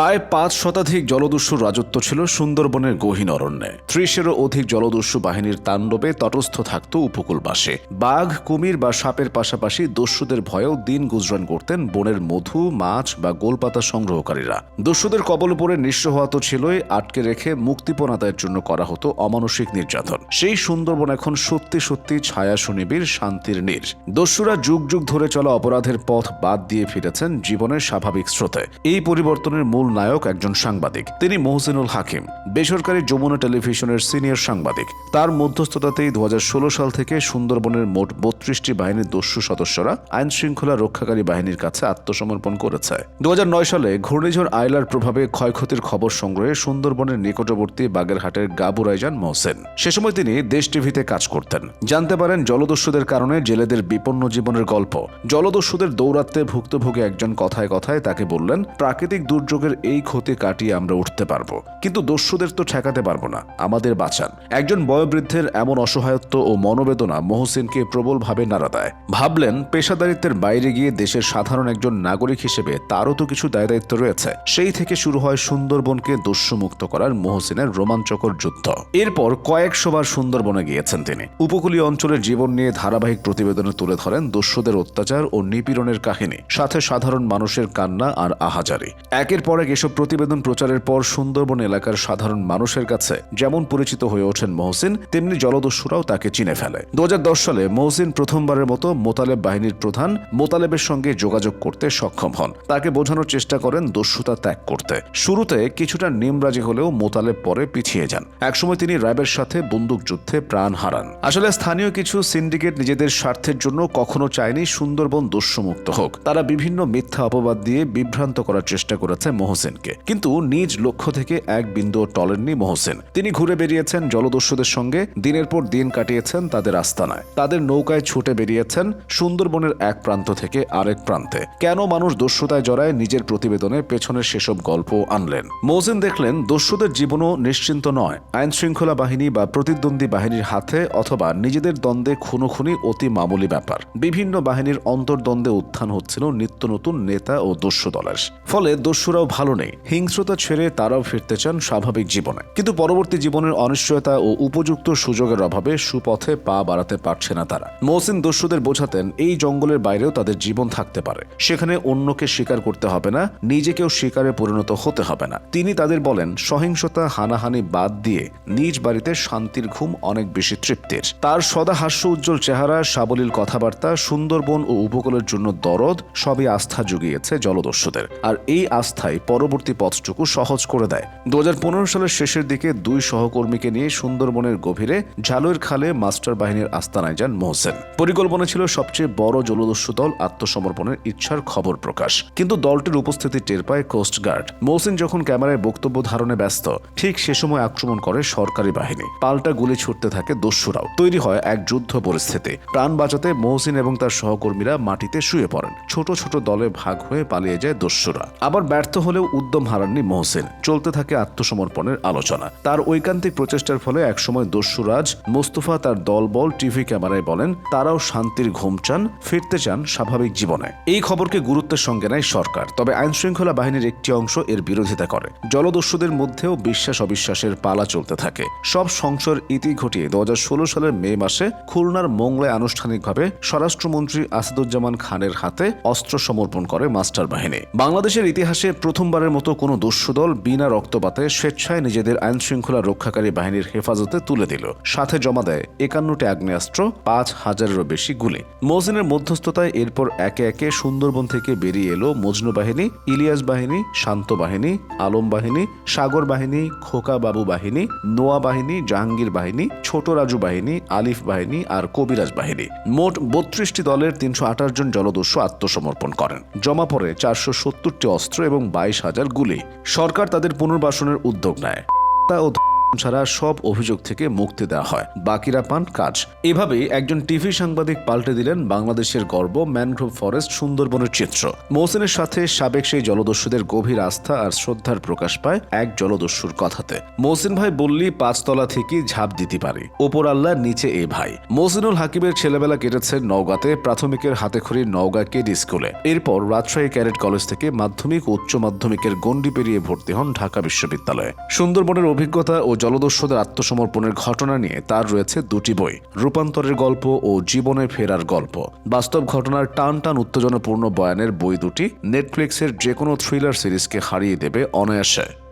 প্রায় পাঁচ শতাধিক জলদস্যুর রাজত্ব ছিল সুন্দরবনের গহীন অরণ্যে। ত্রিশেরও অধিক জলদস্যু বাহিনীর তাণ্ডবে তটস্থ থাকত উপকূলবাসে বাঘ, কুমির বা সাপের পাশাপাশি দস্যুদের ভয়েও দিন গুজরান করতেন বনের মধু, মাছ বা গোলপাতা সংগ্রহকারীরা। দস্যুদের কবল উপরে নিঃস্ব হওয়া তো ছিলই, আটকে রেখে মুক্তিপণ আদায়ের জন্য করা হতো অমানসিক নির্যাতন। সেই সুন্দরবন এখন সত্যি সত্যি ছায়া সুনিবির শান্তির নীর। দস্যুরা যুগ যুগ ধরে চলা অপরাধের পথ বাদ দিয়ে ফিরেছেন জীবনের স্বাভাবিক স্রোতে। এই পরিবর্তনের মূল নায়ক একজন সাংবাদিক। তিনি মহসিনুল হাকিম, বেসরকারি যমুনা টেলিভিশনের সিনিয়র সাংবাদিক। তার মধ্যস্থতাতেই দু সাল থেকে সুন্দরবনের মোট বত্রিশটি বাহিনীর দস্যু সদস্যরা আইন শৃঙ্খলা রক্ষাকারী বাহিনীর কাছে আত্মসমর্পণ করেছে। দু সালে ঘূর্ণিঝড় আয়লার প্রভাবে ক্ষয়ক্ষতির খবর সংগ্রহে সুন্দরবনের নিকটবর্তী বাগেরহাটের গাবুরায় যান মহসেন। সে সময় তিনি দেশ টিভিতে কাজ করতেন। জানতে পারেন জলদস্যুদের কারণে জেলেদের বিপন্ন জীবনের গল্প। জলদস্যুদের দৌরাত্মে ভুক্তভোগী একজন কথায় কথায় তাকে বললেন, প্রাকৃতিক দুর্যোগের এই ক্ষতি কাটিয়ে আমরা উঠতে পারব। কিন্তু দস্যুদের তো ঠেকাতে পারব না। আমাদের বাঁচান। একজন বয়োবৃদ্ধের এমন অসহায়ত্ব ও মনোবেদনা মহসিনকে প্রবলভাবে নাড়া দেয়। ভাবলেন, পেশাদারিত্বের বাইরে গিয়ে দেশের সাধারণ একজন নাগরিক হিসেবে তারও তো কিছু দায় দায়িত্ব রয়েছে। সেই থেকে শুরু হয় সুন্দরবনকে দস্যুমুক্ত করার মহসিনের রোমাঞ্চকর যুদ্ধ। এরপর কয়েকশোবার সুন্দরবনে গিয়েছেন তিনি। উপকূলীয় অঞ্চলের জীবন নিয়ে ধারাবাহিক প্রতিবেদনে তুলে ধরেন দস্যুদের অত্যাচার ও নিপীড়নের কাহিনী, সাথে সাধারণ মানুষের কান্না আর আহাজারি। একের পর এক এসব প্রতিবেদন প্রচারের পর সুন্দরবন এলাকার সাধারণ মানুষের কাছে যেমন পরিচিত হয়ে ওঠেন মহসিন, তেমনি জলদস্যুরাও তাকে চিনে ফেলে। দু সালে মহসিন প্রথমবারের মতো মোতালেব বাহিনীর প্রধান মোতালেবের সঙ্গে যোগাযোগ করতে সক্ষম হন। তাকে বোঝানোর চেষ্টা করেন দস্যুতা ত্যাগ করতে। শুরুতে কিছুটা নিমরাজি হলেও মোতালেব পরে পিছিয়ে যান। একসময় তিনি র্যাবের সাথে বন্দুক যুদ্ধে প্রাণ হারান। আসলে স্থানীয় কিছু সিন্ডিকেট নিজেদের স্বার্থের জন্য কখনো চায়নি সুন্দরবন দস্যুমুক্ত হোক। তারা বিভিন্ন মিথ্যা অপবাদ দিয়ে বিভ্রান্ত করার চেষ্টা করেছে মহসিনকে। কিন্তু নিজ লক্ষ্য থেকে এক বিন্দু টলেননি মহসিন। তিনি ঘুরে বেরিয়েছেন জলদস্যুদের সঙ্গে, দিনের পর দিন কাটিয়েছেন তাদের আস্তানায়। তাদের নৌকায় ছুটে বেরিয়েছেন সুন্দরবনের এক প্রান্ত থেকে আরেক প্রান্তে। কেন মানুষ দস্যুতায় জড়ায় নিজের প্রতিবেদনে পেছনের সেসব গল্প আনলেন? মহসিন দেখলেন দস্যুদের জীবনও নিশ্চিন্ত নয়। আইন শৃঙ্খলা বাহিনী বা প্রতিদ্বন্দ্বী বাহিনীর হাতে অথবা নিজেদের দ্বন্দ্বে খুনোখুনি অতি মামুলি ব্যাপার। বিভিন্ন বাহিনীর অন্তর্দ্বন্দ্বে উত্থান হচ্ছিল নিত্য নতুন নেতা ও দস্যু দলের। ফলে দস্যুরাও ভালো নেই। হিংস্রতা ছেড়ে তারাও ফিরতে চান স্বাভাবিক জীবনে। কিন্তু পরবর্তী জীবনের অনিশ্চয়তা ও উপযুক্ত সুযোগের অভাবে সুপথে পা বাড়াতে পারছে না তারা। মহসিন দস্যুদের বোঝাতেন, এই জঙ্গলের বাইরেও তাদের জীবন থাকতে পারে। সেখানে অন্যকে স্বীকার করতে হবে না, নিজেকেও শিকারে পরিণত হতে হবে না। তিনি তাদের বলেন, সহিংসতা হানাহানি বাদ দিয়ে নিজ বাড়িতে শান্তির ঘুম অনেক বেশি তৃপ্তির। তার সদা হাস্য উজ্জ্বল চেহারা, সাবলীল কথাবার্তা, সুন্দরবন ও উপকূলের জন্য দরদ, সবই আস্থা জুগিয়েছে জলদস্যুদের। আর এই আস্থাই পরবর্তী পথটুকু সহজ করে দেয়। দু হাজার পনেরো সালের শেষের দিকে দুই সহকর্মীকে নিয়ে সুন্দরবনের গভীরে ঝালুর খালে মাস্টার বাহিনীর আস্তানায় যান মোহসেন। পরিকল্পনা ছিল সবচেয়ে বড় জলদস্যু দল আত্মসমর্পণের ইচ্ছার খবর প্রকাশ। কিন্তু দলটির উপস্থিতি টের পায় কোস্টগার্ড মহসিন যখন ক্যামেরায় বক্তব্য ধারণে ব্যস্ত, ঠিক সে সময় আক্রমণ করে সরকারি বাহিনী। পাল্টা গুলি ছুটতে থাকে দস্যুরাও। তৈরি হয় এক যুদ্ধ পরিস্থিতি। প্রাণ বাঁচাতে মহসিন এবং তার সহকর্মীরা মাটিতে শুয়ে পড়েন। ছোট ছোট দলে ভাগ হয়ে পালিয়ে যায় দস্যুরা। আবার ব্যর্থ হলেও উদ্যম হারাননি মহসিন। চলতে থাকে আত্মসমর্পণের আলোচনা। তার ঐকান্তিক প্রচেষ্টার ফলে একসময় দস্যুরাজ মোস্তফা তার দলবল টিভি ক্যামেরায় বলেন, তারাও শান্তির ঘুম চান, ফিরতে চান স্বাভাবিক জীবনে। এই খবরকে গুরুত্বের সঙ্গে নেয় সরকার, তবে আইন শৃঙ্খলা বাহিনীর একটি অংশ এর বিরোধিতা করে। জলদস্যুদের মধ্যেও বিশ্বাস অবিশ্বাসের পালা চলতে থাকে। সব সংশয়ের ইতি ঘটিয়ে দু হাজার ষোলো সালের মে মাসে খুলনার মোংলায় আনুষ্ঠানিকভাবে স্বরাষ্ট্রমন্ত্রী আসাদুজ্জামান খানের হাতে অস্ত্র সমর্পণ করে মাস্টার বাহিনী বাংলাদেশের ইতিহাসে প্রথমবারের মতো কোনো দস্যু দল বিনা রক্তপাতে স্বেচ্ছায় নিজেদের আইন শৃঙ্খলা রক্ষাকারী বাহিনীর হেফাজতে তুলে দিল। সাথে জমা দেয় একান্নটি আগ্নেয়াস্ত্র, পাঁচ হাজারেরও বেশি গুলি। মহসিনের মধ্যস্থতায় এরপর একে একে সুন্দরবন থেকে বেরিয়ে এলো মজনু বাহিনী, ইলিয়াস বাহিনী, শান্ত বাহিনী, আলম বাহিনী, সাগর বাহিনী, খোকা বাবু বাহিনী, নোয়া বাহিনী, জাহাঙ্গীর বাহিনী, ছোট রাজু বাহিনী, আলিফ বাহিনী আর কবিরাজ বাহিনী। মোট বত্রিশটি দলের তিনশো আঠাশ জন জলদস্যু আত্মসমর্পণ করেন। জমা পড়ে চারশো সত্তরটি অস্ত্র এবং বাইশ হাজার গুলি। সরকার তাদের পুনর্বাসনের উদ্যোগ নেয়। ও ছাড়া সব অভিযোগ থেকে মুক্তি দেওয়া হয়। বাকিরা পান কাজ। এভাবেই একজন টিভি সাংবাদিক পাল্টে দিলেন বাংলাদেশের গর্ব ম্যানগ্রোভ ফরেস্ট সুন্দরবনের চিত্র। মহসিনের সাথে সাবেক সেই জলদস্যুদের গভীর আস্থা আর শ্রদ্ধার প্রকাশ পায় এক জলদস্যুর কথাতে। মহসিন ভাই বললি, পাঁচতলা থেকে ঝাঁপ দিতে পারে। ওপর আল্লাহ, নিচে এ ভাই। মহসিনুল হাকিমের ছেলেবেলা কেটেছে নওগাঁতে প্রাথমিকের হাতেখড়ি নওগাঁ কেডি স্কুলে। এরপর রাজশাহী ক্যাডেট কলেজ থেকে মাধ্যমিক উচ্চ মাধ্যমিকের গণ্ডি পেরিয়ে ভর্তি হন ঢাকা বিশ্ববিদ্যালয়ে। সুন্দরবনের অভিজ্ঞতা ও জলদস্যুদের আত্মসমর্পণের ঘটনা নিয়ে তার রয়েছে দুটি বই, রূপান্তরের গল্প ও জীবনে ফেরার গল্প। বাস্তব ঘটনার টান টান উত্তেজনাপূর্ণ বয়ানের বই দুটি নেটফ্লিক্সের যে কোনো থ্রিলার সিরিজকে হারিয়ে দেবে অনায়াসে।